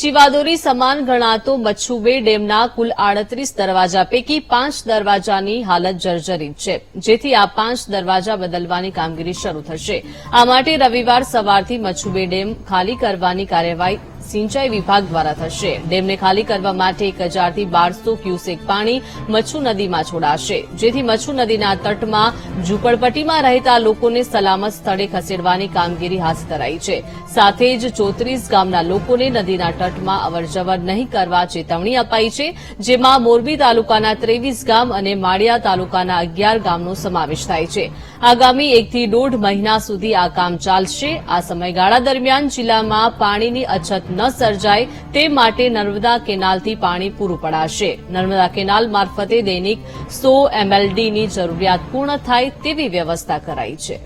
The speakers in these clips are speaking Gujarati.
શિવાદોરી સમાન ગણાતો મચ્છુબે ડેમના કુલ આડત્રીસ દરવાજા પૈકી પાંચ દરવાજાની હાલત જર્જરિત છે. જેથી આ પાંચ દરવાજા બદલવાની કામગીરી શરૂ થશે. આ માટે રવિવાર સવારથી મચ્છુબે ડેમ ખાલી કરવાની કાર્યવાહી સિંચાઈ વિભાગ દ્વારા થશે. ડેમને ખાલી કરવા માટે એક હજારથી બારસો ક્યુસેક પાણી મચ્છુ નદીમાં છોડાશે. જેથી મચ્છુ નદીના તટમાં, ઝુંપડપટ્ટીમાં રહેતા લોકોને સલામત સ્થળે ખસેડવાની કામગીરી હાથ ધરાઈ છે. સાથે જ ચોત્રીસ ગામના લોકોને નદીના તટમાં અવરજવર નહીં કરવા ચેતવણી અપાઈ છે, જેમાં મોરબી તાલુકાના ત્રેવીસ ગામ અને માળિયા તાલુકાના અગિયાર ગામનો સમાવેશ થાય છે. આગામી એકથી દોઢ મહિના સુધી આ કામ ચાલશે. આ સમયગાળા દરમિયાન જિલ્લામાં પાણીની અછત ન સર્જાય તે માટે નર્મદા કેનાલથી પાણી પૂરું પડાશે. નર્મદા કેનાલ મારફતે દૈનિક સો એમએલડીની જરૂરિયાત પૂર્ણ થાય તેવી વ્યવસ્થા કરાઈ છે.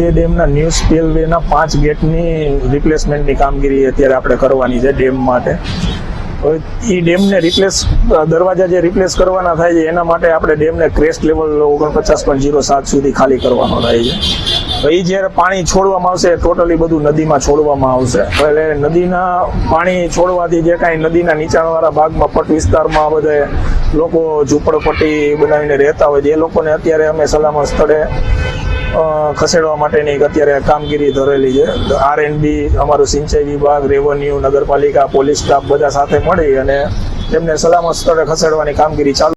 એ ડેમના ન્યૂ સ્પીલવેના પાંચ ગેટની રિપ્લેસમેન્ટની કામગીરી અત્યારે આપણે કરવાની છે ડેમ માટે. એ ડેમને રિપ્લેસ દરવાજા જે રિપ્લેસ કરવાના થાય છે, એના માટે આપણે ડેમને ક્રેસ્ટ લેવલ ઓગણપચાસ પોઈન્ટ જીરો સાત સુધી ખાલી કરવાનો થાય છે. તો એ જ્યારે પાણી છોડવામાં આવશે ટોટલી બધું નદીમાં છોડવામાં આવશે. એટલે નદીના પાણી છોડવાથી જે કાંઈ નદીના નીચાણવાળા ભાગમાં, પટ વિસ્તારમાં બધે લોકો ઝૂંપડપટ્ટી બનાવીને રહેતા હોય છે. એ લોકોને અત્યારે અમે સલામત સ્થળે ખસેડવા માટેની એક અત્યારે કામગીરી ધરેલી છે. આર એન બી અમારું સિંચાઈ વિભાગ, રેવન્યુ, નગરપાલિકા, પોલીસ સ્ટાફ બધા સાથે મળી અને તેમને સલામત સ્થળે ખસેડવાની કામગીરી ચાલુ